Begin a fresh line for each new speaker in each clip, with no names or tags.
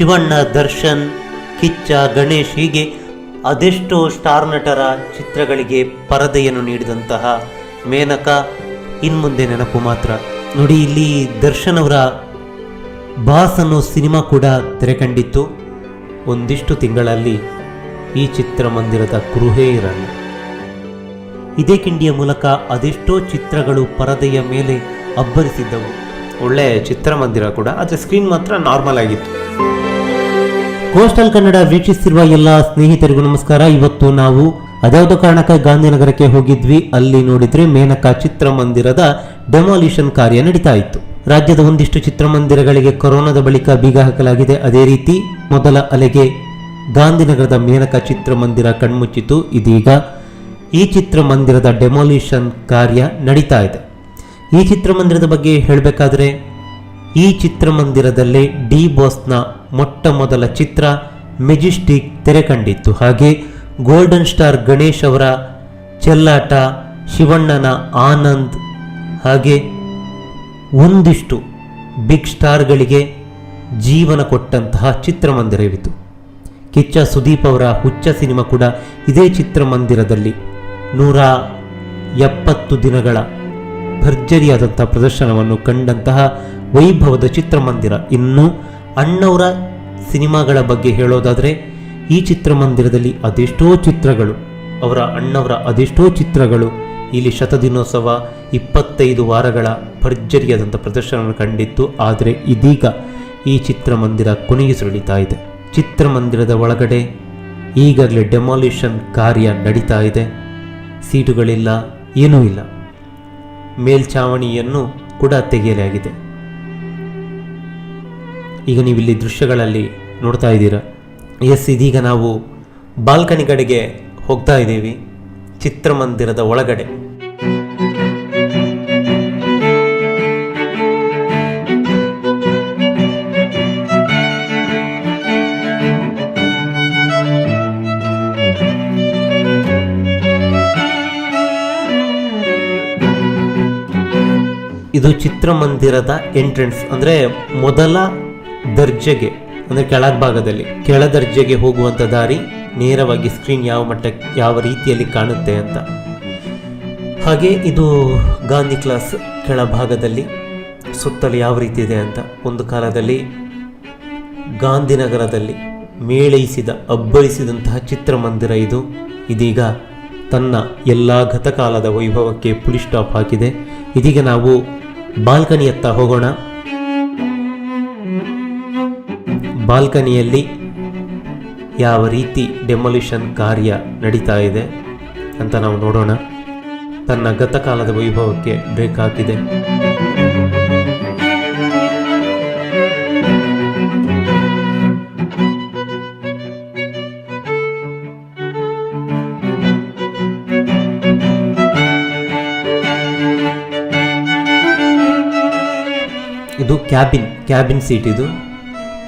ಶಿವಣ್ಣ ದರ್ಶನ್, ಕಿಚ್ಚ ಗಣೇಶ್ ಹೀಗೆ ಅದೆಷ್ಟೋ ಸ್ಟಾರ್ ನಟರ ಚಿತ್ರಗಳಿಗೆ ಪರದೆಯನ್ನು ನೀಡಿದಂತಹ ಮೇನಕ. ಇನ್ಮುಂದೆ ನೆನಪು ಮಾತ್ರ. ನೋಡಿ, ಇಲ್ಲಿ ದರ್ಶನ್ ಅವರ ಬಾಸ್ ಅನ್ನೋ ಸಿನಿಮಾ ಕೂಡ ತೆರೆ ಕಂಡಿತ್ತು ಒಂದಿಷ್ಟು ತಿಂಗಳಲ್ಲಿ ಈ ಚಿತ್ರಮಂದಿರದ ಕುರುಹೇ ಇರಲಿ. ಇದೇ ಕಿಂಡಿಯ ಮೂಲಕ ಅದೆಷ್ಟೋ ಚಿತ್ರಗಳು ಪರದೆಯ ಮೇಲೆ ಅಬ್ಬರಿಸಿದ್ದವು. ಒಳ್ಳೆ ಚಿತ್ರಮಂದಿರ ಕೂಡ, ಆದರೆ ಸ್ಕ್ರೀನ್ ಮಾತ್ರ ನಾರ್ಮಲ್ ಆಗಿತ್ತು. ಕೋಸ್ಟಲ್ ಕನ್ನಡ ವೀಕ್ಷಿಸಿರುವ ಎಲ್ಲ ಸ್ನೇಹಿತರಿಗೂ ನಮಸ್ಕಾರ. ಇವತ್ತು ನಾವು ಅದ್ಯಾವುದೋ ಕಾರಣಕ್ಕೆ ಗಾಂಧಿನಗರಕ್ಕೆ ಹೋಗಿದ್ವಿ. ಅಲ್ಲಿ ನೋಡಿದ್ರೆ ಮೇನಕ ಚಿತ್ರಮಂದಿರದ ಡೆಮಾಲಿಷನ್ ಕಾರ್ಯ ನಡೀತಾ ಇತ್ತು. ರಾಜ್ಯದ ಒಂದಿಷ್ಟು ಚಿತ್ರಮಂದಿರಗಳಿಗೆ ಕೊರೋನಾದ ಬಳಿಕ ಬೀಗ ಹಾಕಲಾಗಿದೆ. ಅದೇ ರೀತಿ ಮೊದಲ ಅಲೆಗೆ ಗಾಂಧಿನಗರದ ಮೇನಕ ಚಿತ್ರಮಂದಿರ ಕಣ್ಮುಚ್ಚಿತು. ಇದೀಗ ಈ ಚಿತ್ರಮಂದಿರದ ಡೆಮಾಲಿಷನ್ ಕಾರ್ಯ ನಡೀತಾ ಇದೆ. ಈ ಚಿತ್ರಮಂದಿರದ ಬಗ್ಗೆ ಹೇಳಬೇಕಾದ್ರೆ ಈ ಚಿತ್ರಮಂದಿರದಲ್ಲೇ ಡಿ ಬಾಸ್ನ ಮೊಟ್ಟ ಮೊದಲ ಚಿತ್ರ ಮೆಜೆಸ್ಟಿಕ್ ತೆರೆ ಕಂಡಿತ್ತು. ಹಾಗೆ ಗೋಲ್ಡನ್ ಸ್ಟಾರ್ ಗಣೇಶ್ ಅವರ ಚೆಲ್ಲಾಟ, ಶಿವಣ್ಣನ ಆನಂದ್, ಹಾಗೆ ಒಂದಿಷ್ಟು ಬಿಗ್ ಸ್ಟಾರ್ಗಳಿಗೆ ಜೀವನ ಕೊಟ್ಟಂತಹ ಚಿತ್ರಮಂದಿರವಿತು ಕಿಚ್ಚ ಸುದೀಪ್ ಅವರ ಹುಚ್ಚ ಸಿನಿಮಾ ಕೂಡ ಇದೇ ಚಿತ್ರಮಂದಿರದಲ್ಲಿ ನೂರ ಎಪ್ಪತ್ತು ದಿನಗಳ ಭರ್ಜರಿಯಾದಂಥ ಪ್ರದರ್ಶನವನ್ನು ಕಂಡಂತಹ ವೈಭವದ ಚಿತ್ರಮಂದಿರ. ಇನ್ನು ಅಣ್ಣವರ ಸಿನಿಮಾಗಳ ಬಗ್ಗೆ ಹೇಳೋದಾದರೆ, ಈ ಚಿತ್ರಮಂದಿರದಲ್ಲಿ ಅದೆಷ್ಟೋ ಚಿತ್ರಗಳು, ಅವರ ಅಣ್ಣವರ ಅದೆಷ್ಟೋ ಚಿತ್ರಗಳು, ಇಲ್ಲಿ ಶತದಿನೋತ್ಸವ ಇಪ್ಪತ್ತೈದು ವಾರಗಳ ಭರ್ಜರಿಯಾದಂಥ ಪ್ರದರ್ಶನವನ್ನು ಕಂಡಿತ್ತು. ಆದರೆ ಇದೀಗ ಈ ಚಿತ್ರಮಂದಿರ ಕೊನೆಗೆ ಸುರಳಿತಾ ಇದೆ. ಚಿತ್ರಮಂದಿರದ ಒಳಗಡೆ ಈಗಾಗಲೇ ಡೆಮಾಲಿಷನ್ ಕಾರ್ಯ ನಡೀತಾ ಇದೆ. ಸೀಟುಗಳಿಲ್ಲ, ಏನೂ ಇಲ್ಲ. ಮೇಲ್ಛಾವಣಿಯನ್ನು ಕೂಡ ತೆಗೆಯಲಾಗಿದೆ. ಈಗ ನೀವು ಇಲ್ಲಿ ದೃಶ್ಯಗಳಲ್ಲಿ ನೋಡ್ತಾ ಇದ್ದೀರಾ? ಎಸ್, ಇದೀಗ ನಾವು ಬಾಲ್ಕನಿ ಕಡೆಗೆ ಹೋಗ್ತಾ ಇದ್ದೀವಿ. ಚಿತ್ರಮಂದಿರದ ಒಳಗಡೆ. ಇದು ಚಿತ್ರಮಂದಿರದ ಎಂಟ್ರೆನ್ಸ್. ಅಂದರೆ ಮೊದಲ ದರ್ಜೆಗೆ, ಅಂದರೆ ಕೆಳಭಾಗದಲ್ಲಿ ಕೆಳ ದರ್ಜೆಗೆ ಹೋಗುವಂಥ ದಾರಿ ನೇರವಾಗಿ ಸ್ಕ್ರೀನ್ ಯಾವ ಮಟ್ಟಕ್ಕೆ ಯಾವ ರೀತಿಯಲ್ಲಿ ಕಾಣುತ್ತೆ ಅಂತ. ಹಾಗೆ ಇದು ಗಾಂಧಿ ಕ್ಲಾಸ್ ಕೆಳಭಾಗದಲ್ಲಿ ಸುತ್ತಲೂ ಯಾವ ರೀತಿ ಇದೆ ಅಂತ. ಒಂದು ಕಾಲದಲ್ಲಿ ಗಾಂಧಿನಗರದಲ್ಲಿ ಮೇಳೈಸಿದ, ಅಬ್ಬಳಿಸಿದಂತಹ ಚಿತ್ರಮಂದಿರ ಇದು. ಇದೀಗ ತನ್ನ ಎಲ್ಲ ಗತಕಾಲದ ವೈಭವಕ್ಕೆ ಪುಲಿ ಸ್ಟಾಪ್ ಹಾಕಿದೆ. ಇದೀಗ ನಾವು ಬಾಲ್ಕನಿಯತ್ತ ಹೋಗೋಣ. ಬಾಲ್ಕನಿಯಲ್ಲಿ ಯಾವ ರೀತಿ ಡೆಮೊಲಿಷನ್ ಕಾರ್ಯ ನಡೀತಾ ಇದೆ ಅಂತ ನಾವು ನೋಡೋಣ. ತನ್ನ ಗತಕಾಲದ ವೈಭವಕ್ಕೆ ಬ್ರೇಕ್ ಹಾಕಿದೆ. ಇದು ಕ್ಯಾಬಿನ್ ಕ್ಯಾಬಿನ್ ಸೀಟ್ ಇದು.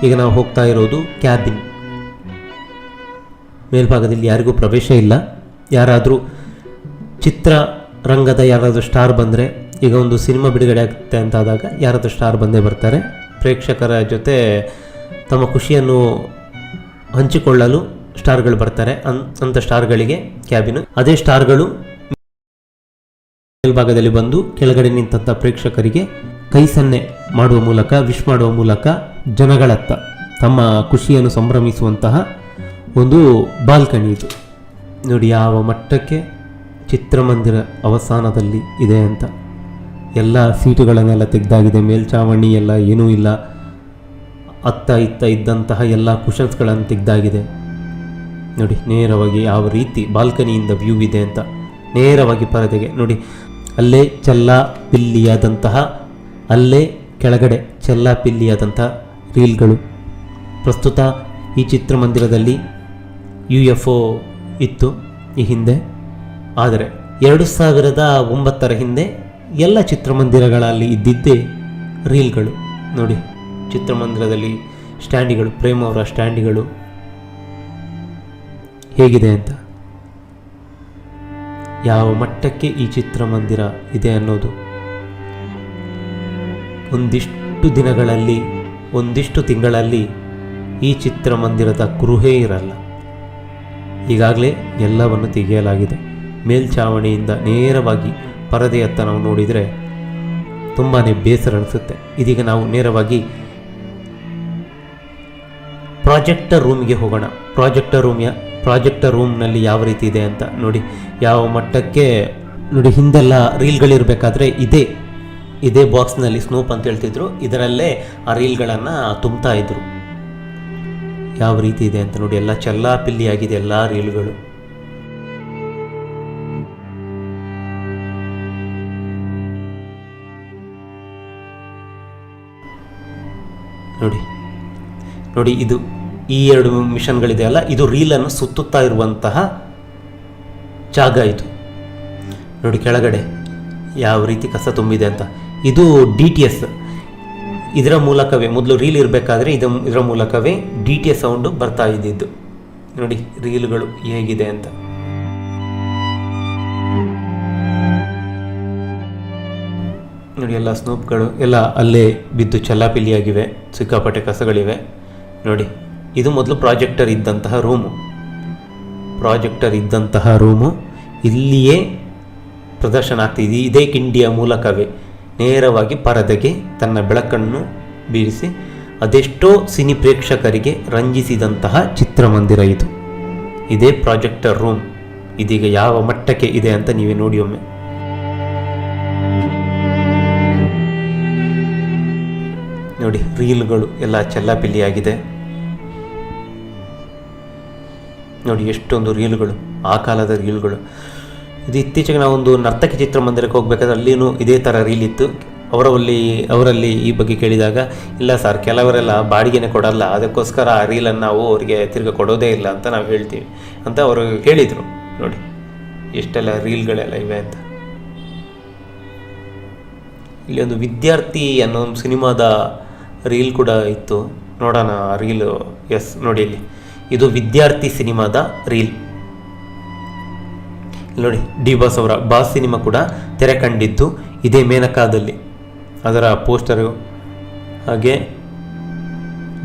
ಈಗ ನಾವು ಹೋಗ್ತಾ ಇರೋದು ಕ್ಯಾಬಿನ್. ಮೇಲ್ಭಾಗದಲ್ಲಿ ಯಾರಿಗೂ ಪ್ರವೇಶ ಇಲ್ಲ. ಯಾರಾದರೂ ಚಿತ್ರರಂಗದ ಯಾರಾದರೂ ಸ್ಟಾರ್ ಬಂದರೆ ಈಗ ಒಂದು ಸಿನಿಮಾ ಬಿಡುಗಡೆ ಆಗುತ್ತೆ ಅಂತ ಆದಾಗ ಯಾರಾದರೂ ಸ್ಟಾರ್ ಬಂದೇ ಬರ್ತಾರೆ. ಪ್ರೇಕ್ಷಕರ ಜೊತೆ ತಮ್ಮ ಖುಷಿಯನ್ನು ಹಂಚಿಕೊಳ್ಳಲು ಸ್ಟಾರ್ಗಳು ಬರ್ತಾರೆ. ಅನ್ ಅಂಥ ಸ್ಟಾರ್ಗಳಿಗೆ ಕ್ಯಾಬಿನ್. ಅದೇ ಸ್ಟಾರ್ಗಳು ಮೇಲ್ಭಾಗದಲ್ಲಿ ಬಂದು ಕೆಳಗಡೆ ನಿಂತಹ ಪ್ರೇಕ್ಷಕರಿಗೆ ಕೈ ಸನ್ನೆ ಮಾಡುವ ಮೂಲಕ ವಿಶ್ ಮಾಡುವ ಮೂಲಕ ಜನಗಳತ್ತ ತಮ್ಮ ಖುಷಿಯನ್ನು ಸಂಭ್ರಮಿಸುವಂತಹ ಒಂದು ಬಾಲ್ಕನಿ ಇದು. ನೋಡಿ, ಯಾವ ಮಟ್ಟಕ್ಕೆ ಚಿತ್ರಮಂದಿರ ಅವಸಾನದಲ್ಲಿ ಇದೆ ಅಂತ. ಎಲ್ಲ ಸೀಟುಗಳನ್ನೆಲ್ಲ ತೆಗೆದಾಗಿದೆ, ಮೇಲ್ಚಾವಣಿ ಎಲ್ಲ ಏನೂ ಇಲ್ಲ. ಅತ್ತ ಇತ್ತ ಇದ್ದಂತಹ ಎಲ್ಲ ಕುಷನ್ಸ್ಗಳನ್ನು ತೆಗೆದಾಗಿದೆ. ನೋಡಿ, ನೇರವಾಗಿ ಯಾವ ರೀತಿ ಬಾಲ್ಕನಿಯಿಂದ ವ್ಯೂ ಇದೆ ಅಂತ ನೇರವಾಗಿ ಪರದೆಗೆ. ನೋಡಿ, ಅಲ್ಲೇ ಚೆಲ್ಲ, ಬಿಲ್ಲಿಯಾದಂತಹ, ಅಲ್ಲೇ ಕೆಳಗಡೆ ಚೆಲ್ಲಾಪಿಲ್ಲಿಯಾದಂಥ ರೀಲ್ಗಳು. ಪ್ರಸ್ತುತ ಈ ಚಿತ್ರಮಂದಿರದಲ್ಲಿ ಯು ಎಫ್ ಒ ಇತ್ತು ಈ ಹಿಂದೆ. ಆದರೆ ಎರಡು ಸಾವಿರದ ಒಂಬತ್ತರ ಹಿಂದೆ ಎಲ್ಲ ಚಿತ್ರಮಂದಿರಗಳಲ್ಲಿ ಇದ್ದಿದ್ದೇ ರೀಲ್ಗಳು. ನೋಡಿ, ಚಿತ್ರಮಂದಿರದಲ್ಲಿ ಸ್ಟ್ಯಾಂಡಿಗಳು, ಪ್ರೇಮ್ ಅವರ ಸ್ಟ್ಯಾಂಡಿಗಳು ಹೇಗಿದೆ ಅಂತ. ಯಾವ ಮಟ್ಟಕ್ಕೆ ಈ ಚಿತ್ರಮಂದಿರ ಇದೆ ಅನ್ನೋದು ಒಂದಿಷ್ಟು ದಿನಗಳಲ್ಲಿ, ಒಂದಿಷ್ಟು ತಿಂಗಳಲ್ಲಿ ಈ ಚಿತ್ರಮಂದಿರದ ಕುರುಹೇ ಇರಲ್ಲ. ಈಗಾಗಲೇ ಎಲ್ಲವನ್ನು ತೆಗೆಯಲಾಗಿದೆ. ಮೇಲ್ಛಾವಣಿಯಿಂದ ನೇರವಾಗಿ ಪರದೆಯತ್ತ ನಾವು ನೋಡಿದರೆ ತುಂಬಾ ಬೇಸರ ಅನಿಸುತ್ತೆ. ಇದೀಗ ನಾವು ನೇರವಾಗಿ ಪ್ರಾಜೆಕ್ಟರ್ ರೂಮ್ಗೆ ಹೋಗೋಣ. ಪ್ರಾಜೆಕ್ಟರ್ ರೂಮ್ ಪ್ರಾಜೆಕ್ಟರ್ ರೂಮ್ನಲ್ಲಿ ಯಾವ ರೀತಿ ಇದೆ ಅಂತ ನೋಡಿ. ಯಾವ ಮಟ್ಟಕ್ಕೆ, ನೋಡಿ ಹಿಂದೆಲ್ಲ ರೀಲ್ಗಳಿರಬೇಕಾದ್ರೆ ಇದೇ ಇದೇ ಬಾಕ್ಸ್ನಲ್ಲಿ ಸ್ನೂಪ್ ಅಂತ ಹೇಳ್ತಿದ್ರು. ಇದರಲ್ಲೇ ಆ ರೀಲ್ಗಳನ್ನು ತುಂಬ್ತಾ ಇದ್ರು. ಯಾವ ರೀತಿ ಇದೆ ಅಂತ ನೋಡಿ, ಎಲ್ಲ ಚೆಲ್ಲಾಪಿಲ್ಲಿ ಆಗಿದೆ ಎಲ್ಲ ರೀಲ್ಗಳು. ನೋಡಿ ನೋಡಿ ಇದು ಈ ಎರಡು ಮಿಷನ್ಗಳಿದೆ ಅಲ್ಲ, ಇದು ರೀಲನ್ನು ಸುತ್ತುತ್ತಾ ಇರುವಂತಹ ಜಾಗ ಇದು. ನೋಡಿ ಕೆಳಗಡೆ ಯಾವ ರೀತಿ ಕಸ ತುಂಬಿದೆ ಅಂತ. ಇದು ಡಿ ಟಿ ಎಸ್ ಇದರ ಮೂಲಕವೇ, ಮೊದಲು ರೀಲ್ ಇರಬೇಕಾದ್ರೆ ಇದು ಇದರ ಮೂಲಕವೇ ಡಿ ಟಿ ಎಸ್ ಸೌಂಡು ಬರ್ತಾ ಇದ್ದಿದ್ದು. ನೋಡಿ ರೀಲ್ಗಳು ಹೇಗಿದೆ ಅಂತ. ನೋಡಿ, ಎಲ್ಲ ಸ್ನೂಪ್ಗಳು ಎಲ್ಲ ಅಲ್ಲೇ ಬಿದ್ದು ಚಲ್ಲಾಪಿಲ್ಲಿಯಾಗಿವೆ ಸಿಕ್ಕಾಪಟ್ಟೆ ಕಸಗಳಿವೆ. ನೋಡಿ, ಇದು ಮೊದಲು ಪ್ರಾಜೆಕ್ಟರ್ ಇದ್ದಂತಹ ರೂಮು ಪ್ರಾಜೆಕ್ಟರ್ ಇದ್ದಂತಹ ರೂಮು ಇಲ್ಲಿಯೇ ಪ್ರದರ್ಶನ ಆಗ್ತಿದೆ. ಇದೇ ಕಿಂಡಿಯ ಮೂಲಕವೇ. ನೇರವಾಗಿ ಪರದೆಗೆ ತನ್ನ ಬೆಳಕನ್ನು ಬೀರಿಸಿ ಅದೆಷ್ಟೋ ಸಿನಿ ಪ್ರೇಕ್ಷಕರಿಗೆ ರಂಜಿಸಿದಂತಹ ಚಿತ್ರಮಂದಿರ ಇದು. ಇದೇ ಪ್ರಾಜೆಕ್ಟರ್ ರೂಮ್. ಇದೀಗ ಯಾವ ಮಟ್ಟಕ್ಕೆ ಇದೆ ಅಂತ ನೀವೇ ನೋಡಿ ಒಮ್ಮೆ. ನೋಡಿ, ರೀಲ್ಗಳು ಎಲ್ಲ ಚೆಲ್ಲಾಪಿಲ್ಲಿಯಾಗಿದೆ. ನೋಡಿ, ಎಷ್ಟೊಂದು ರೀಲ್ಗಳು, ಆ ಕಾಲದ ರೀಲ್ಗಳು. ಇದು ಇತ್ತೀಚೆಗೆ ನಾವೊಂದು ನರ್ತಕಿ ಚಿತ್ರಮಂದಿರಕ್ಕೆ ಹೋಗ್ಬೇಕಾದ್ರೆ ಅಲ್ಲಿನೂ ಇದೇ ಥರ ರೀಲ್ ಇತ್ತು. ಅವರಲ್ಲಿ ಅವರಲ್ಲಿ ಈ ಬಗ್ಗೆ ಕೇಳಿದಾಗ, ಇಲ್ಲ ಸರ್, ಕೆಲವರೆಲ್ಲ ಬಾಡಿಗೆನೆ ಕೊಡಲ್ಲ, ಅದಕ್ಕೋಸ್ಕರ ಆ ರೀಲನ್ನು ನಾವು ಅವರಿಗೆ ತಿರ್ಗಿ ಕೊಡೋದೇ ಇಲ್ಲ ಅಂತ ನಾವು ಹೇಳ್ತೀವಿ ಅಂತ ಅವರು ಹೇಳಿದರು. ನೋಡಿ, ಎಷ್ಟೆಲ್ಲ ರೀಲ್ಗಳೆಲ್ಲ ಇವೆ ಅಂತ. ಇಲ್ಲಿ ಒಂದು ವಿದ್ಯಾರ್ಥಿ ಅನ್ನೋ ಒಂದು ಸಿನಿಮಾದ ರೀಲ್ ಕೂಡ ಇತ್ತು. ನೋಡೋಣ ರೀಲು. ಎಸ್, ನೋಡಿ ಇಲ್ಲಿ. ಇದು ವಿದ್ಯಾರ್ಥಿ ಸಿನಿಮಾದ ರೀಲ್. ನೋಡಿ, ಡಿ ಬಾಸ್ ಅವರ ಬಾಸ್ ಸಿನಿಮಾ ಕೂಡ ತೆರೆ ಕಂಡಿದ್ದು ಇದೇ ಮೇನಕಾದಲ್ಲಿ. ಅದರ ಪೋಸ್ಟರು ಹಾಗೆ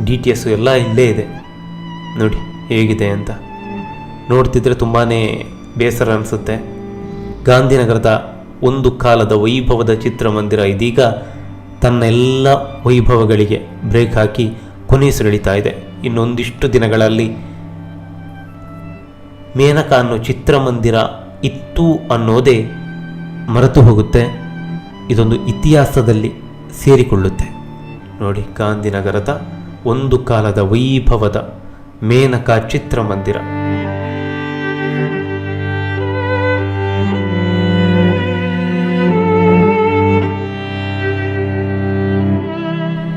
ಡಿ ಟಿ ಎಸ್ಸು ಎಲ್ಲ ಇಲ್ಲೇ ಇದೆ. ನೋಡಿ, ಹೇಗಿದೆ ಅಂತ. ನೋಡ್ತಿದ್ರೆ ತುಂಬಾ ಬೇಸರ ಅನಿಸುತ್ತೆ. ಗಾಂಧಿನಗರದ ಒಂದು ಕಾಲದ ವೈಭವದ ಚಿತ್ರಮಂದಿರ ಇದೀಗ ತನ್ನ ಎಲ್ಲ ವೈಭವಗಳಿಗೆ ಬ್ರೇಕ್ ಹಾಕಿ ಕೊನೆಯುಸಿರೆಳಿತಾ ಇದೆ. ಇನ್ನೊಂದಿಷ್ಟು ದಿನಗಳಲ್ಲಿ ಮೇನಕ ಅನ್ನೋ ಚಿತ್ರಮಂದಿರ ಇತ್ತು ಅನ್ನೋದೇ ಮರೆತು ಹೋಗುತ್ತೆ. ಇದೊಂದು ಇತಿಹಾಸದಲ್ಲಿ ಸೇರಿಕೊಳ್ಳುತ್ತೆ. ನೋಡಿ, ಗಾಂಧಿನಗರದ ಒಂದು ಕಾಲದ ವೈಭವದ ಮೇನಕ ಚಿತ್ರಮಂದಿರ.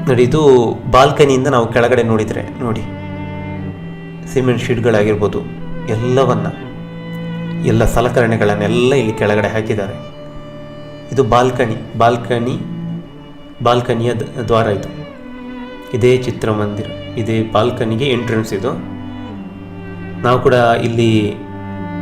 ನೋಡಿ, ಇದು ಬಾಲ್ಕನಿಯಿಂದ ನಾವು ಕೆಳಗಡೆ ನೋಡಿದರೆ, ನೋಡಿ, ಸಿಮೆಂಟ್ ಶೀಟ್ಗಳಾಗಿರ್ಬೋದು, ಎಲ್ಲವನ್ನ ಎಲ್ಲ ಸಲಕರಣೆಗಳನ್ನೆಲ್ಲ ಇಲ್ಲಿ ಕೆಳಗಡೆ ಹಾಕಿದ್ದಾರೆ. ಇದು ಬಾಲ್ಕನಿ ಬಾಲ್ಕನಿ ಬಾಲ್ಕನಿಯ ದ್ವಾರ ಇದು. ಇದೇ ಚಿತ್ರಮಂದಿರ ಇದೇ ಬಾಲ್ಕನಿಗೆ ಎಂಟ್ರೆನ್ಸ್ ಇದು. ನಾವು ಕೂಡ ಇಲ್ಲಿ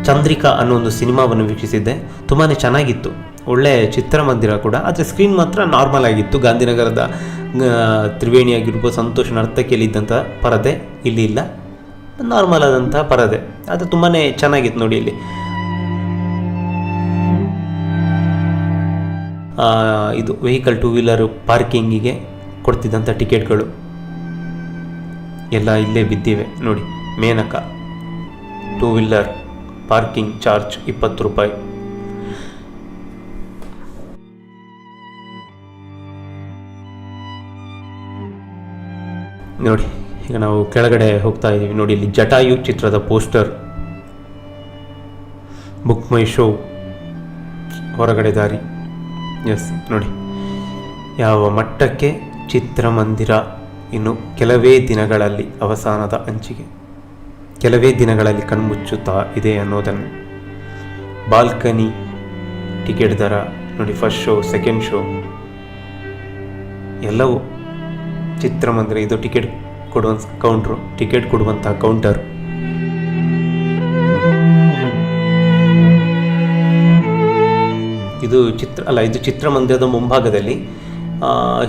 ಚಂದ್ರಿಕಾ ಅನ್ನೋ ಒಂದು ಸಿನಿಮಾವನ್ನು ವೀಕ್ಷಿಸಿದ್ದೆ. ತುಂಬಾ ಚೆನ್ನಾಗಿತ್ತು. ಒಳ್ಳೆ ಚಿತ್ರಮಂದಿರ ಕೂಡ. ಆದರೆ ಸ್ಕ್ರೀನ್ ಮಾತ್ರ ನಾರ್ಮಲ್ ಆಗಿತ್ತು. ಗಾಂಧಿನಗರದ ಆ, ತ್ರಿವೇಣಿ ಆಗಿರ್ಬೋದು ಸಂತೋಷ ನರ್ತಕಿಯಲ್ಲಿ ಇದ್ದಂಥ ಪರದೆ ಇಲ್ಲಿ ಇಲ್ಲ. ನಾರ್ಮಲ್ ಆದಂಥ ಪರದೆ. ಅದು ತುಂಬಾ ಚೆನ್ನಾಗಿತ್ತು ನೋಡಿ ಇಲ್ಲಿ. ಇದು ವೆಹಿಕಲ್ ಟೂ ವೀಲರ್ ಪಾರ್ಕಿಂಗಿಗೆ ಕೊಡ್ತಿದ್ದಂಥ ಟಿಕೆಟ್ಗಳು ಎಲ್ಲ ಇಲ್ಲೇ ಬಿದ್ದಿವೆ. ನೋಡಿ, Menaka two wheeler parking charge ಇಪ್ಪತ್ತು ರೂಪಾಯಿ. ನೋಡಿ, ಈಗ ನಾವು ಕೆಳಗಡೆ ಹೋಗ್ತಾ ಇದ್ದೀವಿ. ನೋಡಿ, ಇಲ್ಲಿ ಜಟಾಯು ಚಿತ್ರದ ಪೋಸ್ಟರ್ ಬುಕ್ ಮೈ ಶೋ ಹೊರಗಡೆ ದಾರಿ. ಎಸ್ ನೋಡಿ. ಯಾವ ಮಟ್ಟಕ್ಕೆ ಚಿತ್ರಮಂದಿರ ಇನ್ನು ಕೆಲವೇ ದಿನಗಳಲ್ಲಿ ಅವಸಾನದ ಅಂಚಿಗೆ, ಕೆಲವೇ ದಿನಗಳಲ್ಲಿ ಕಣ್ಮುಚ್ಚುತ್ತಾ ಇದೆ ಅನ್ನೋದನ್ನು. ಬಾಲ್ಕನಿ ಟಿಕೆಟ್ ದರ, ನೋಡಿ ಫಸ್ಟ್ ಶೋ ಸೆಕೆಂಡ್ ಶೋ ಎಲ್ಲವೂ ಚಿತ್ರಮಂದಿರ, ಇದು ಟಿಕೆಟ್ ಕೊಡುವ ಕೌಂಟ್ರು ಟಿಕೆಟ್ ಕೊಡುವಂಥ ಕೌಂಟರ್ ಇದು ಚಿತ್ರ ಅಲ್ಲ, ಇದು ಚಿತ್ರಮಂದಿರದ ಮುಂಭಾಗದಲ್ಲಿ.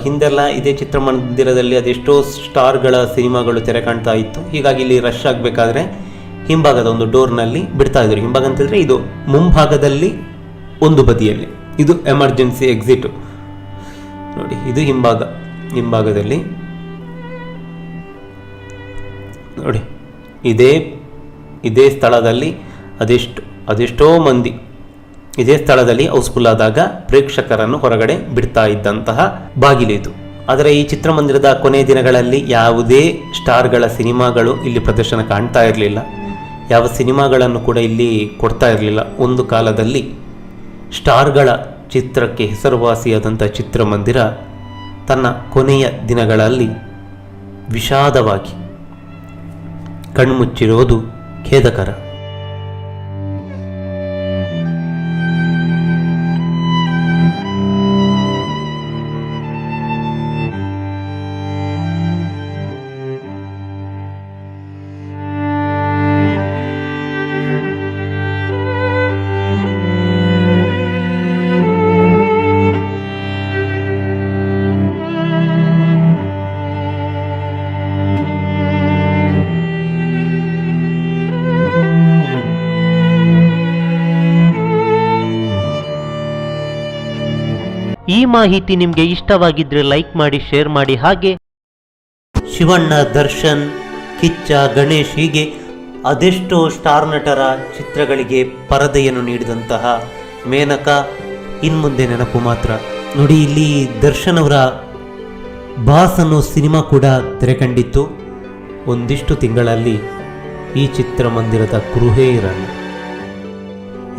ಹಿಂದೆಲ್ಲ ಇದೇ ಚಿತ್ರಮಂದಿರದಲ್ಲಿ ಅದೆಷ್ಟೋ ಸ್ಟಾರ್ಗಳ ಸಿನಿಮಾಗಳು ತೆರೆ ಕಾಣ್ತಾ ಇತ್ತು. ಹೀಗಾಗಿ ಇಲ್ಲಿ ರಶ್ ಆಗಬೇಕಾದ್ರೆ ಹಿಂಭಾಗದ ಒಂದು ಡೋರ್ನಲ್ಲಿ ಬಿಡ್ತಾ ಇದ್ರು. ಹಿಂಭಾಗ ಅಂತಂದರೆ ಇದು ಮುಂಭಾಗದಲ್ಲಿ ಒಂದು ಬದಿಯಲ್ಲಿ. ಇದು ಎಮರ್ಜೆನ್ಸಿ ಎಕ್ಸಿಟ್. ನೋಡಿ, ಇದು ಹಿಂಭಾಗ, ಹಿಂಭಾಗದಲ್ಲಿ. ನೋಡಿ, ಇದೇ ಇದೇ ಸ್ಥಳದಲ್ಲಿ ಅದೆಷ್ಟು, ಅದೆಷ್ಟೋ ಮಂದಿ ಇದೇ ಸ್ಥಳದಲ್ಲಿ ಹೌಸ್ಫುಲ್ ಆದಾಗ ಪ್ರೇಕ್ಷಕರನ್ನು ಹೊರಗಡೆ ಬಿಡ್ತಾ ಇದ್ದಂತಹ ಬಾಗಿಲಿದು ಆದರೆ ಈ ಚಿತ್ರಮಂದಿರದ ಕೊನೆಯ ದಿನಗಳಲ್ಲಿ ಯಾವುದೇ ಸ್ಟಾರ್ಗಳ ಸಿನಿಮಾಗಳು ಇಲ್ಲಿ ಪ್ರದರ್ಶನ ಕಾಣ್ತಾ ಇರಲಿಲ್ಲ. ಯಾವ ಸಿನಿಮಾಗಳನ್ನು ಕೂಡ ಇಲ್ಲಿ ಕೊಡ್ತಾ ಇರಲಿಲ್ಲ. ಒಂದು ಕಾಲದಲ್ಲಿ ಸ್ಟಾರ್ಗಳ ಚಿತ್ರಕ್ಕೆ ಹೆಸರುವಾಸಿಯಾದಂಥ ಚಿತ್ರಮಂದಿರ ತನ್ನ ಕೊನೆಯ ದಿನಗಳಲ್ಲಿ ವಿಷಾದವಾಗಿ ಕಣ್ಮುಚ್ಚಿರುವುದು ಖೇದಕರ.
ಈ ಮಾಹಿತಿ ನಿಮಗೆ ಇಷ್ಟವಾಗಿದ್ರೆ ಲೈಕ್ ಮಾಡಿ, ಶೇರ್ ಮಾಡಿ ಹಾಗೆ.
ಶಿವಣ್ಣ ದರ್ಶನ್, ಕಿಚ್ಚ ಗಣೇಶ್ ಹೀಗೆ ಅದೆಷ್ಟೋ ಸ್ಟಾರ್ ನಟರ ಚಿತ್ರಗಳಿಗೆ ಪರದೆಯನ್ನು ನೀಡಿದಂತಹ ಮೇನಕ, ಇನ್ಮುಂದೆ ನೆನಪು ಮಾತ್ರ. ನೋಡಿ, ಇಲ್ಲಿ ದರ್ಶನ್ ಅವರ ಬಾಸ್ ಅನ್ನೋ ಸಿನಿಮಾ ಕೂಡ ತೆರೆ ಕಂಡಿತ್ತು ಒಂದಿಷ್ಟು ತಿಂಗಳಲ್ಲಿ ಈ ಚಿತ್ರಮಂದಿರದ ಗೃಹೇ ಇರಲಿ.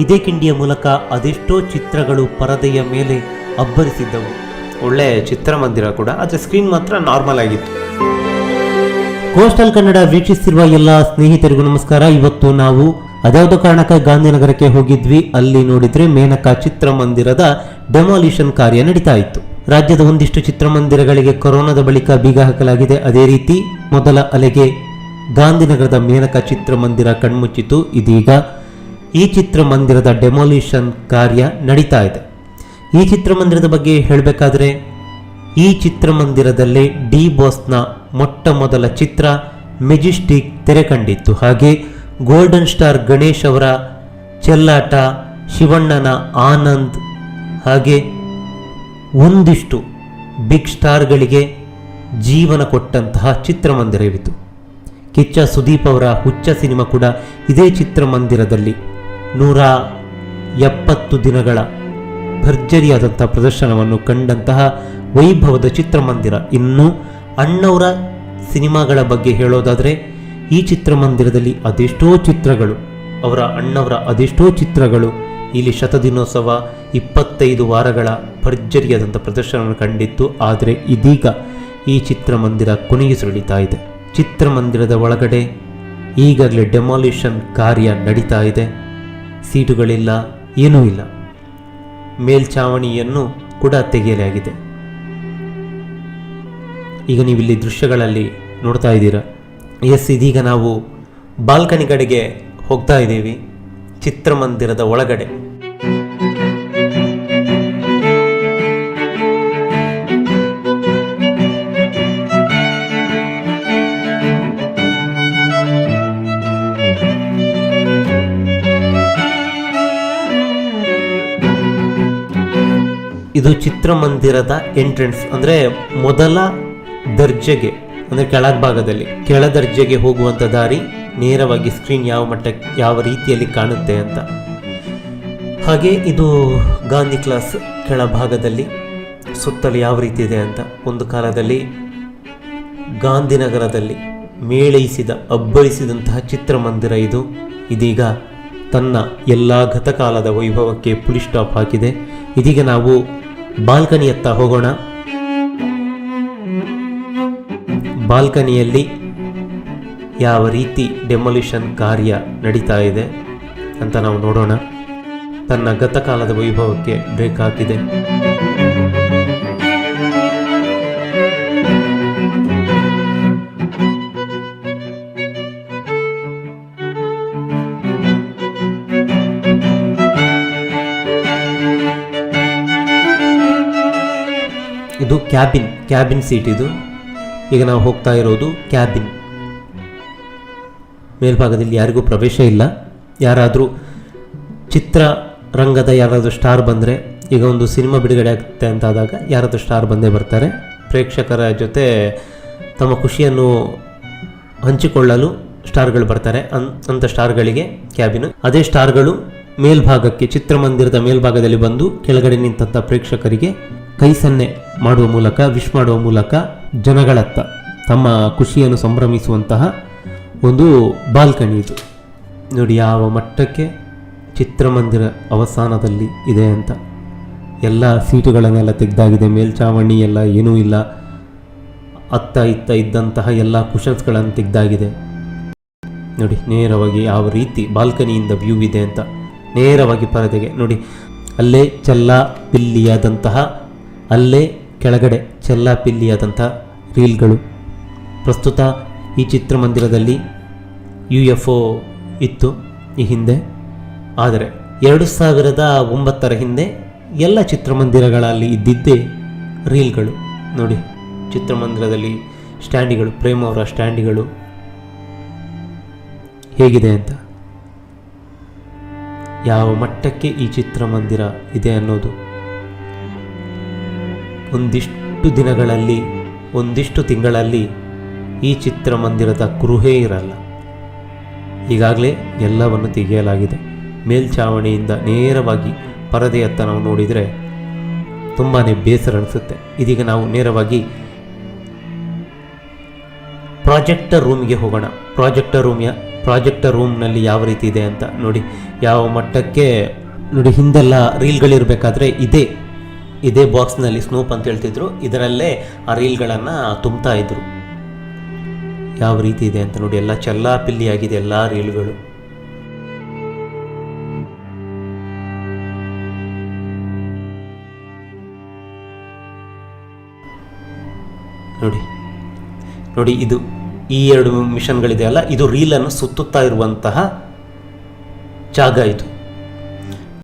ಇದೇ ಕಿಂಡಿಯ ಮೂಲಕ ಅದೆಷ್ಟೋ ಚಿತ್ರಗಳು ಪರದೆಯ ಮೇಲೆ ಅಬ್ಬರಿಸಿದ್ದವು. ಒಳ್ಳೆ ಚಿತ್ರಮಂದಿರ ಕೂಡ, ಆದರೆ ಸ್ಕ್ರೀನ್ ಮಾತ್ರ ನಾರ್ಮಲ್ ಆಗಿತ್ತು. ಕೋಸ್ಟಲ್ ಕನ್ನಡ ವೀಕ್ಷಿಸಿರುವ ಎಲ್ಲ ಸ್ನೇಹಿತರಿಗೂ ನಮಸ್ಕಾರ. ಇವತ್ತು ನಾವು ಅದ್ಯಾವುದೋ ಕಾರಣಕ್ಕೆ ಗಾಂಧಿನಗರಕ್ಕೆ ಹೋಗಿದ್ವಿ. ಅಲ್ಲಿ ನೋಡಿದ್ರೆ ಮೇನಕ ಚಿತ್ರಮಂದಿರದ ಡೆಮಾಲಿಷನ್ ಕಾರ್ಯ ನಡೀತಾ ಇತ್ತು. ರಾಜ್ಯದ ಒಂದಿಷ್ಟು ಚಿತ್ರಮಂದಿರಗಳಿಗೆ ಕೊರೋನಾದ ಬಳಿಕ ಬೀಗ ಹಾಕಲಾಗಿದೆ. ಅದೇ ರೀತಿ ಮೊದಲ ಅಲೆಗೆ ಗಾಂಧಿನಗರದ ಮೇನಕ ಚಿತ್ರಮಂದಿರ ಕಣ್ಮುಚ್ಚಿತು. ಇದೀಗ ಈ ಚಿತ್ರಮಂದಿರದ ಡೆಮಾಲಿಷನ್ ಕಾರ್ಯ ನಡೀತಾ ಇದೆ. ಈ ಚಿತ್ರಮಂದಿರದ ಬಗ್ಗೆ ಹೇಳಬೇಕಾದ್ರೆ, ಈ ಚಿತ್ರಮಂದಿರದಲ್ಲಿ ಡಿ ಬಾಸ್ನ ಮೊಟ್ಟ ಮೊದಲ ಚಿತ್ರ ಮೆಜೆಸ್ಟಿಕ್ ತೆರೆ ಕಂಡಿತ್ತು. ಹಾಗೆ ಗೋಲ್ಡನ್ ಸ್ಟಾರ್ ಗಣೇಶ್ ಅವರ ಚೆಲ್ಲಾಟ, ಶಿವಣ್ಣನ ಆನಂದ್, ಹಾಗೆ ಒಂದಿಷ್ಟು ಬಿಗ್ ಸ್ಟಾರ್ಗಳಿಗೆ ಜೀವನ ಕೊಟ್ಟಂತಹ ಚಿತ್ರಮಂದಿರವಿತು ಕಿಚ್ಚ ಸುದೀಪ್ ಅವರ ಹುಚ್ಚ ಸಿನಿಮಾ ಕೂಡ ಇದೇ ಚಿತ್ರಮಂದಿರದಲ್ಲಿ ನೂರ ಎಪ್ಪತ್ತು ದಿನಗಳ ಭರ್ಜರಿಯಾದಂತಹ ಪ್ರದರ್ಶನವನ್ನು ಕಂಡಂತಹ ವೈಭವದ ಚಿತ್ರಮಂದಿರ. ಇನ್ನು ಅಣ್ಣವರ ಸಿನಿಮಾಗಳ ಬಗ್ಗೆ ಹೇಳೋದಾದರೆ, ಈ ಚಿತ್ರಮಂದಿರದಲ್ಲಿ ಅದೆಷ್ಟೋ ಚಿತ್ರಗಳು, ಅವರ ಅಣ್ಣವರ ಅದೆಷ್ಟೋ ಚಿತ್ರಗಳು, ಇಲ್ಲಿ ಶತದಿನೋತ್ಸವ ಇಪ್ಪತ್ತೈದು ವಾರಗಳ ಭರ್ಜರಿಯಾದಂಥ ಪ್ರದರ್ಶನವನ್ನು ಕಂಡಿತ್ತು. ಆದರೆ ಇದೀಗ ಈ ಚಿತ್ರಮಂದಿರ ಕೊನೆಗೆ ಸುರಳಿತಾ ಇದೆ. ಚಿತ್ರಮಂದಿರದ ಒಳಗಡೆ ಈಗಾಗಲೇ ಡೆಮಾಲಿಷನ್ ಕಾರ್ಯ ನಡೀತಾ ಇದೆ. ಸೀಟುಗಳಿಲ್ಲ, ಏನೂ ಇಲ್ಲ. ಮೇಲ್ಛಾವಣಿಯನ್ನು ಕೂಡ ತೆಗೆಯಲಾಗಿದೆ. ಈಗ ನೀವು ಇಲ್ಲಿ ದೃಶ್ಯಗಳಲ್ಲಿ ನೋಡ್ತಾ ಇದ್ದೀರಾ? ಎಸ್, ಇದೀಗ ನಾವು ಬಾಲ್ಕನಿ ಕಡೆಗೆ ಹೋಗ್ತಾ ಇದ್ದೀವಿ. ಚಿತ್ರಮಂದಿರದ ಒಳಗಡೆ. ಇದು ಚಿತ್ರಮಂದಿರದ ಎಂಟ್ರೆನ್ಸ್. ಅಂದ್ರೆ ಮೊದಲ ದರ್ಜೆಗೆ, ಅಂದರೆ ಕೆಳಭಾಗದಲ್ಲಿ ಕೆಳ ದರ್ಜೆಗೆ ಹೋಗುವಂತ ದಾರಿ ನೇರವಾಗಿ ಸ್ಕ್ರೀನ್ ಯಾವ ಮಟ್ಟಕ್ಕೆ ಯಾವ ರೀತಿಯಲ್ಲಿ ಕಾಣುತ್ತೆ ಅಂತ. ಹಾಗೆ ಇದು ಗಾಂಧಿ ಕ್ಲಾಸ್ ಕೆಳಭಾಗದಲ್ಲಿ ಸುತ್ತಲೂ ಯಾವ ರೀತಿ ಇದೆ ಅಂತ. ಒಂದು ಕಾಲದಲ್ಲಿ ಗಾಂಧಿನಗರದಲ್ಲಿ ಮೇಳೈಸಿದ ಅಬ್ಬರಿಸಿದಂತಹ ಚಿತ್ರಮಂದಿರ ಇದು. ಇದೀಗ ತನ್ನ ಎಲ್ಲ ಗತಕಾಲದ ವೈಭವಕ್ಕೆ ಪುಲಿ ಸ್ಟಾಪ್ ಹಾಕಿದೆ. ಇದೀಗ ನಾವು ಬಾಲ್ಕನಿಯತ್ತ ಹೋಗೋಣ. ಬಾಲ್ಕನಿಯಲ್ಲಿ ಯಾವ ರೀತಿ ಡೆಮೊಲ್ಯೂಷನ್ ಕಾರ್ಯ ನಡೀತಾ ಇದೆ ಅಂತ ನಾವು ನೋಡೋಣ. ತನ್ನ ಗತಕಾಲದ ವೈಭವಕ್ಕೆ ಬ್ರೇಕ್ ಹಾಕಿದೆ. ಇದು ಕ್ಯಾಬಿನ್ ಕ್ಯಾಬಿನ್ ಸೀಟ್ ಇದು. ಈಗ ನಾವು ಹೋಗ್ತಾ ಇರೋದು ಕ್ಯಾಬಿನ್. ಮೇಲ್ಭಾಗದಲ್ಲಿ ಯಾರಿಗೂ ಪ್ರವೇಶ ಇಲ್ಲ. ಯಾರಾದರೂ ಚಿತ್ರರಂಗದ ಯಾರಾದರೂ ಸ್ಟಾರ್ ಬಂದರೆ ಈಗ ಒಂದು ಸಿನಿಮಾ ಬಿಡುಗಡೆ ಆಗುತ್ತೆ ಅಂತ ಆದಾಗ ಯಾರಾದರೂ ಸ್ಟಾರ್ ಬಂದೇ ಬರ್ತಾರೆ. ಪ್ರೇಕ್ಷಕರ ಜೊತೆ ತಮ್ಮ ಖುಷಿಯನ್ನು ಹಂಚಿಕೊಳ್ಳಲು ಸ್ಟಾರ್ಗಳು ಬರ್ತಾರೆ. ಅನ್ ಅಂಥ ಸ್ಟಾರ್ಗಳಿಗೆ ಕ್ಯಾಬಿನ್. ಅದೇ ಸ್ಟಾರ್ಗಳು ಮೇಲ್ಭಾಗಕ್ಕೆ ಚಿತ್ರಮಂದಿರದ ಮೇಲ್ಭಾಗದಲ್ಲಿ ಬಂದು ಕೆಳಗಡೆ ನಿಂತಹ ಪ್ರೇಕ್ಷಕರಿಗೆ ಕೈ ಸನ್ನೆ ಮಾಡುವ ಮೂಲಕ, ವಿಶ್ ಮಾಡುವ ಮೂಲಕ ಜನಗಳತ್ತ ತಮ್ಮ ಖುಷಿಯನ್ನು ಸಂಭ್ರಮಿಸುವಂತಹ ಒಂದು ಬಾಲ್ಕನಿ ಇದು. ನೋಡಿ, ಯಾವ ಮಟ್ಟಕ್ಕೆ ಚಿತ್ರಮಂದಿರ ಅವಸಾನದಲ್ಲಿ ಇದೆ ಅಂತ. ಎಲ್ಲ ಸೀಟುಗಳನ್ನೆಲ್ಲ ತೆಗೆದಾಗಿದೆ, ಮೇಲ್ಚಾವಣಿ ಎಲ್ಲ ಏನೂ ಇಲ್ಲ. ಅತ್ತ ಇತ್ತ ಇದ್ದಂತಹ ಎಲ್ಲ ಕುಷನ್ಸ್ಗಳನ್ನು ತೆಗೆದಾಗಿದೆ. ನೋಡಿ, ನೇರವಾಗಿ ಯಾವ ರೀತಿ ಬಾಲ್ಕನಿಯಿಂದ ವ್ಯೂ ಇದೆ ಅಂತ ನೇರವಾಗಿ ಪರದೆಗೆ. ನೋಡಿ, ಅಲ್ಲೇ ಚೆಲ್ಲ ಪಿಲ್ಲಿಯಾದಂತಹ ಅಲ್ಲೇ ಕೆಳಗಡೆ ಚೆಲ್ಲಾಪಿಲ್ಲಿಯಾದಂಥ ರೀಲ್ಗಳು. ಪ್ರಸ್ತುತ ಈ ಚಿತ್ರಮಂದಿರದಲ್ಲಿ ಯು ಎಫ್ ಒ ಇತ್ತು ಈ ಹಿಂದೆ. ಆದರೆ ಎರಡು ಸಾವಿರದ ಒಂಬತ್ತರ ಹಿಂದೆ ಎಲ್ಲ ಚಿತ್ರಮಂದಿರಗಳಲ್ಲಿ ಇದ್ದಿದ್ದೇ ರೀಲ್ಗಳು. ನೋಡಿ, ಚಿತ್ರಮಂದಿರದಲ್ಲಿ ಸ್ಟ್ಯಾಂಡಿಗಳು, ಪ್ರೇಮ್ ಅವರ ಸ್ಟ್ಯಾಂಡಿಗಳು ಹೇಗಿದೆ ಅಂತ. ಯಾವ ಮಟ್ಟಕ್ಕೆ ಈ ಚಿತ್ರಮಂದಿರ ಇದೆ ಅನ್ನೋದು ಒಂದಿಷ್ಟು ದಿನಗಳಲ್ಲಿ, ಒಂದಿಷ್ಟು ತಿಂಗಳಲ್ಲಿ ಈ ಚಿತ್ರಮಂದಿರದ ಕುರುಹೇ ಇರಲ್ಲ. ಈಗಾಗಲೇ ಎಲ್ಲವನ್ನು ತೆಗೆಯಲಾಗಿದೆ. ಮೇಲ್ಛಾವಣಿಯಿಂದ ನೇರವಾಗಿ ಪರದೆಯತ್ತ ನಾವು ನೋಡಿದರೆ ತುಂಬಾ ಬೇಸರ ಅನಿಸುತ್ತೆ. ಇದೀಗ ನಾವು ನೇರವಾಗಿ ಪ್ರಾಜೆಕ್ಟರ್ ರೂಮ್ಗೆ ಹೋಗೋಣ. ಪ್ರಾಜೆಕ್ಟರ್ ರೂಮ್ಯ ಪ್ರಾಜೆಕ್ಟರ್ ರೂಮ್ನಲ್ಲಿ ಯಾವ ರೀತಿ ಇದೆ ಅಂತ ನೋಡಿ. ಯಾವ ಮಟ್ಟಕ್ಕೆ ನೋಡಿ, ಹಿಂದೆಲ್ಲ ರೀಲ್ಗಳಿರಬೇಕಾದ್ರೆ ಇದೇ ಇದೇ ಬಾಕ್ಸ್ನಲ್ಲಿ ಸ್ನೂಪ್ ಅಂತ ಹೇಳ್ತಿದ್ರು. ಇದರಲ್ಲೇ ಆ ರೀಲ್ಗಳನ್ನು ತುಂಬ್ತಾ ಇದ್ರು. ಯಾವ ರೀತಿ ಇದೆ ಅಂತ ನೋಡಿ, ಎಲ್ಲ ಚೆಲ್ಲಾಪಿಲ್ಲಿ ಆಗಿದೆ ಎಲ್ಲ ರೀಲ್ಗಳು. ನೋಡಿ ನೋಡಿ ಇದು ಈ ಎರಡು ಮಿಷನ್ಗಳಿದೆಯಲ್ಲ ಇದು ರೀಲನ್ನು ಸುತ್ತುತ್ತಾ ಇರುವಂತಹ ಜಾಗ ಇದು.